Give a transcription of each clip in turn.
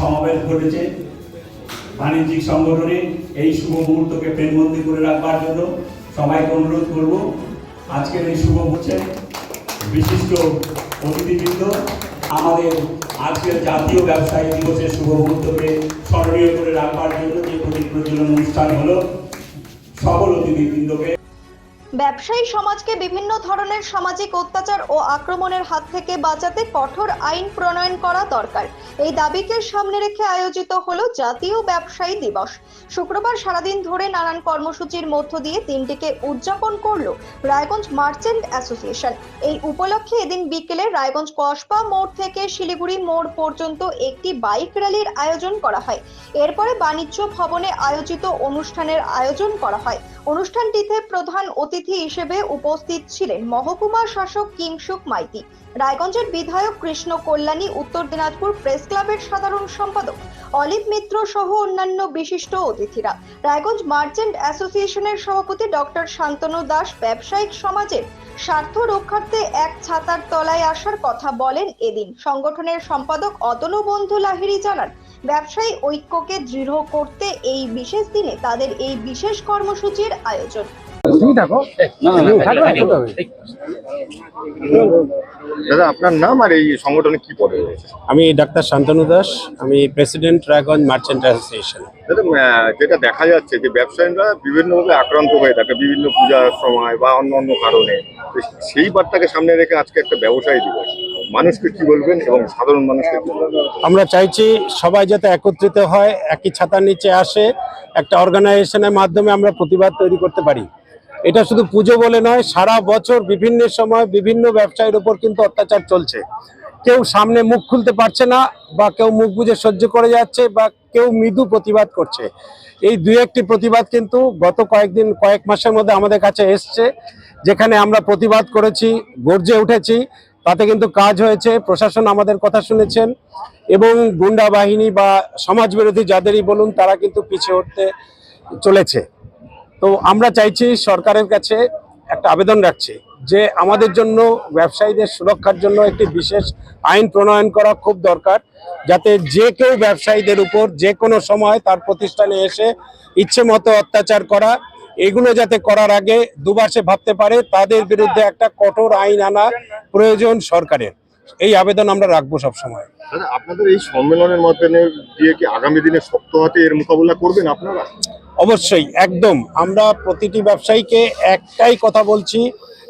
সমাবেশ ঘটেছে। বাণিজ্যিক সংগঠনে এই শুভ মুহূর্তকে প্রেমবন্দি করে রাখবার জন্য সবাইকে অনুরোধ করব। আজকের এই শুভ মুহূর্তে বিশিষ্ট অতিথিবৃন্দ, আমাদের আজকের জাতীয় ব্যবসায়ী দিবসের শুভ মুহূর্তকে স্মরণীয় করে রাখবার জন্য যে প্রদীপ প্রজ্বলন অনুষ্ঠান হলো, সকল অতিথিবৃন্দকে ব্যবসায়ী সমাজকে বিভিন্ন ধরনের সামাজিক অত্যাচার ও আক্রমণের হাত থেকে বাঁচাতে কঠোর আইন প্রণয়ন করা দরকার। এই দাবিকে সামনে রেখে আয়োজিত হলো জাতীয় ব্যবসায়ী দিবস। শুক্রবার সারাদিন ধরে নানান কর্মসূচির মধ্য দিয়ে দিনটিকে উদযাপন করল রায়গঞ্জ মার্চেন্ট অ্যাসোসিয়েশন। এই উপলক্ষে এদিন বিকেলে রায়গঞ্জ কসবা মোড় থেকে শিলিগুড়ি মোড় পর্যন্ত একটি বাইক র্যালির আয়োজন করা হয়। এরপরে বাণিজ্য ভবনে আয়োজিত অনুষ্ঠানের আয়োজন করা হয়। অনুষ্ঠানটিতে প্রধান অতিথি হিসেবে উপস্থিত ছিলেন মহকুমা শাসক কিংসুক মাইতি। রায়গঞ্জের বিধায়ক কৃষ্ণ কল্যাণী, উত্তর দিনাজপুর প্রেস ক্লাবের সাধারণ সম্পাদক অলিভ মিত্র সহ অন্যান্য বিশিষ্ট অতিথিরা। রায়গঞ্জ মার্চেন্ট অ্যাসোসিয়েশনের সভাপতি ডক্টর শান্তনু দাস ব্যবসায়িক সমাজের স্বার্থ রক্ষার্থে এক ছাতার তলায় আসার কথা বলেন এদিন। সংগঠনের সম্পাদক অতনু বন্ধু লাহিড়ী জানান, ব্যবসায়ী ঐক্যকে দৃঢ় করতে এই বিশেষ দিনে তাদের এই বিশেষ কর্মসূচির আয়োজন। তুমি থাকো। দাদা আপনার নাম আর এই সংগঠনে কি পদে আমি ডাক্তার শান্তনু দাস আমি প্রেসিডেন্ট রায়গঞ্জ মার্চেন্ট অ্যাসোসিয়েশন। দাদা যেটা দেখা যাচ্ছে যে ব্যবসায়ীরা বিভিন্নভাবে আক্রান্ত হয়ে থাকে বিভিন্ন পূজার সময় বা অন্য অন্য কারণে। সেই বার্তাকে সামনে রেখে আজকে একটা ব্যবসায়ী দিবস। মানুষকে কি বলবেন এবং সাধারণ মানুষকে আমরা চাইছি সবাই যাতে একত্রিত হয় একই ছাতার নিচে আসে একটা অর্গানাইজেশনের মাধ্যমে আমরা প্রতিবাদ তৈরি করতে পারি। এটা শুধু পুজো বলে নয়, সারা বছর বিভিন্ন সময় বিভিন্ন ব্যবসায়ীর উপর কিন্তু অত্যাচার চলছে। কেউ সামনে মুখ খুলতে পারছে না বা কেউ মুখ বুজে সহ্য করে যাচ্ছে বা কেউ মৃদু প্রতিবাদ করছে। এই দুই একটি প্রতিবাদ কিন্তু গত কয়েকদিন, কয়েক মাসের মধ্যে আমাদের কাছে এসছে, যেখানে আমরা প্রতিবাদ করেছি, গর্জে উঠেছি। তাতে কিন্তু কাজ হয়েছে, প্রশাসন আমাদের কথা শুনেছেন এবং গুন্ডা বাহিনী বা সমাজ বিরোধী যাদেরই বলুন, তারা কিন্তু পিছিয়ে উঠতে চলেছে। তো আমরা চাইছি সরকারের কাছে একটা আবেদন রাখছি যে আমাদের জন্য, ব্যবসায়ীদের সুরক্ষার জন্য একটি বিশেষ আইন প্রণয়ন করা খুব দরকার, যাতে যে কেউ ব্যবসায়ীদের উপর যে কোনো সময় তার প্রতিষ্ঠানে এসে ইচ্ছে মতো অত্যাচার করা, এগুলো যাতে করার আগে দুবাসে ভাবতে পারে, তাদের বিরুদ্ধে একটা কঠোর আইন আনা প্রয়োজন সরকারের। এই আবেদন আমরা রাখব সব সময় আপনাদের এই সম্মেলনের মাধ্যমে দিয়ে কি আগামী দিনে শক্ত হাতে এর মোকাবিলা করবেন আপনারা? অবশ্যই একদম। আমরা প্রতিটি ব্যবসায়ীকে একটাই কথা বলছি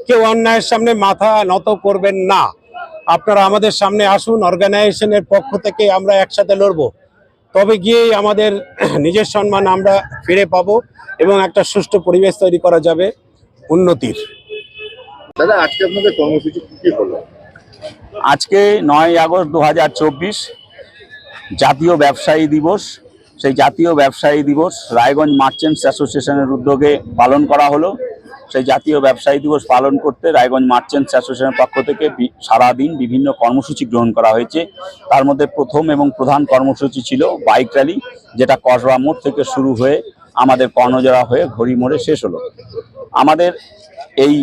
কেউ অন্যায়ের সামনে মাথা নত করবেন না। আপনারা আমাদের সামনে আসুন অর্গানাইজেশনের পক্ষ থেকে আমরা একসাথে লড়বো। তবে গিয়েই আমাদের নিজের সম্মান আমরা ফিরে পাবো এবং একটা সুষ্ঠু পরিবেশ তৈরি করা যাবে উন্নতির। দাদা আজকে আপনাদের কর্মসূচি কি হলো? আজকে নয় আগস্ট দু হাজার চব্বিশ জাতীয় ব্যবসায়ী দিবস। সেই জাতীয় ব্যবসায়ী দিবস রায়গঞ্জ মার্চেন্টস অ্যাসোসিয়েশনের উদ্যোগে পালন করা হলো। সেই জাতীয় ব্যবসায়ী দিবস পালন করতে রায়গঞ্জ মার্চেন্টস অ্যাসোসিয়েশনের পক্ষ থেকে সারাদিন বিভিন্ন কর্মসূচি গ্রহণ করা হয়েছে। তার মধ্যে প্রথম এবং প্রধান কর্মসূচি ছিল বাইক র্যালি, যেটা কসবা মোড় থেকে শুরু হয়ে আমাদের কর্ণজোড়া হয়ে ঘড়ি মোড়ে শেষ হলো। আমাদের এই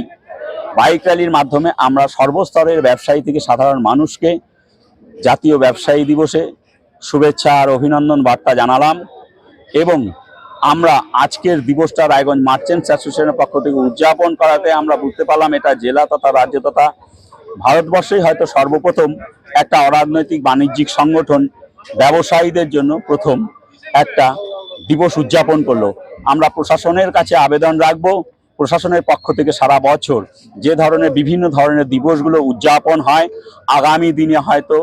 বাইক র্যালির মাধ্যমে আমরা সর্বস্তরের ব্যবসায়ী থেকে সাধারণ মানুষকে জাতীয় ব্যবসায়ী দিবসে শুভেচ্ছা আর অভিনন্দন বার্তা জানালাম। এবং আমরা আজকের দিবসটা রায়গঞ্জ মার্চেন্টস অ্যাসোসিয়েশনের পক্ষ থেকে উদযাপন করাতে আমরা বুঝতে পারলাম এটা জেলা তথা রাজ্য তথা ভারতবর্ষেই হয়তো সর্বপ্রথম একটা অরাজনৈতিক বাণিজ্যিক সংগঠন ব্যবসায়ীদের জন্য প্রথম একটা দিবস উদযাপন করল। আমরা প্রশাসনের কাছে আবেদন রাখব। প্রশাসনের পক্ষ থেকে সারা বছর যে ধরনের বিভিন্ন ধরনের দিবসগুলো উদযাপন হয়, আগামী দিনে হয়তো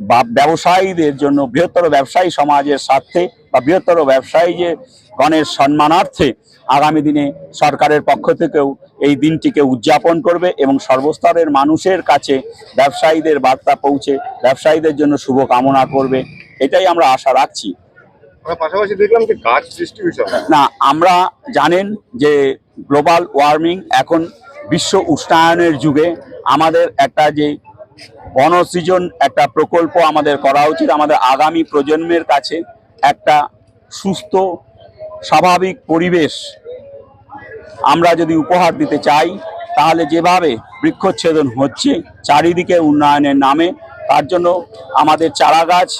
বা ব্যবসায়ীদের জন্য বৃহত্তর ব্যবসায়ী সমাজের স্বার্থে বা বৃহত্তর ব্যবসায়ী যে গণের সম্মানার্থে আগামী দিনে সরকারের পক্ষ থেকেও এই দিনটিকে উদযাপন করবে এবং সর্বস্তরের মানুষের কাছে ব্যবসায়ীদের বার্তা পৌঁছে ব্যবসায়ীদের জন্য শুভ কামনা করবে এটাই আমরা আশা রাখছি। পাশাপাশি দেখলাম যে গাছ ডিস্ট্রিবিউশন না আমরা জানেন যে গ্লোবাল ওয়ার্মিং এখন বিশ্ব উষ্ণায়নের যুগে আমাদের একটা যে বনসৃজন একটা প্রকল্প আমাদের করা উচিত। আমাদের আগামী প্রজন্মের কাছে একটা সুস্থ, স্বাভাবিক পরিবেশ আমরা যদি উপহার দিতে চাই, তাহলে যেভাবে বৃক্ষচ্ছেদন হচ্ছে চারিদিকে উন্নয়নের নামে, তার জন্য আমাদের চারা গাছ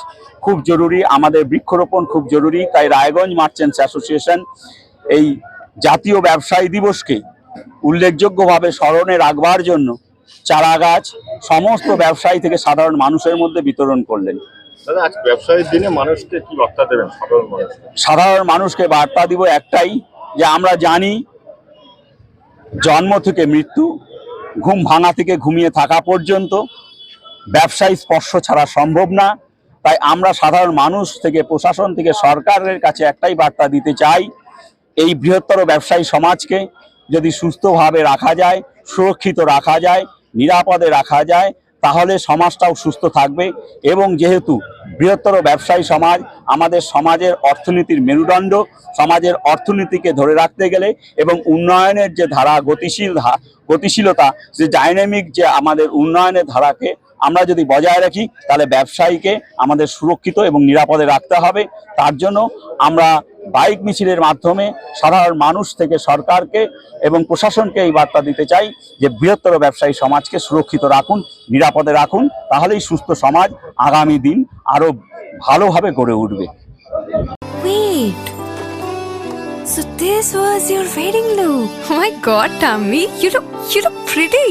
খুব জরুরি, আমাদের বৃক্ষরোপণ খুব জরুরি। তাই রায়গঞ্জ মার্চেন্টস অ্যাসোসিয়েশন এই জাতীয় ব্যবসায়ী দিবসকে উল্লেখযোগ্যভাবে স্মরণে রাখবার জন্য চারা গাছ সমস্ত ব্যবসায়ী থেকে সাধারণ মানুষের মধ্যে বিতরণ করলেন। দাদা আজ ব্যবসায়ীর দিনে মানুষকে কি বার্তা দেবেন? সাধারণ মানুষকে বার্তা দিব একটাই যে আমরা জানি জন্ম থেকে মৃত্যু ঘুম ভাঙা থেকে ঘুমিয়ে থাকা পর্যন্ত ব্যবসায়ী স্পর্শ ছাড়া সম্ভব না। তাই আমরা সাধারণ মানুষ থেকে প্রশাসন থেকে সরকারের কাছে একটাই বার্তা দিতে চাই এই বৃহত্তর ব্যবসায়ী সমাজকে যদি সুস্থভাবে রাখা যায় সুরক্ষিত রাখা যায় নিরাপদে রাখা যায়, তাহলে সমাজটাও সুস্থ থাকবে এবং যেহেতু বৃহত্তর ব্যবসায়ী সমাজ, আমাদের সমাজের অর্থনীতির মেরুদণ্ড, সমাজের অর্থনীতিকে ধরে রাখতে গেলে এবং উন্নয়নের যে ধারা গতিশীল গতিশীলতা, যে ডাইনামিক যে আমাদের উন্নয়নের ধারাকে আমরা যদি বজায় রাখি তাহলে ব্যবসায়ীকে আমাদের সুরক্ষিত এবং নিরাপদে রাখতে হবে তার জন্য আমরা বাইক মিছিলের মাধ্যমে সাধারণ মানুষ থেকে সরকারকে এবং প্রশাসনকে এই বার্তা দিতে চাই যে বৃহত্তর ব্যবসায়ী সমাজকে সুরক্ষিত রাখুন নিরাপদে রাখুন তাহলেই সুস্থ সমাজ আগামী দিন আরও ভালোভাবে গড়ে উঠবে So this was your wedding look. Oh my god, Tammy, you look you look pretty.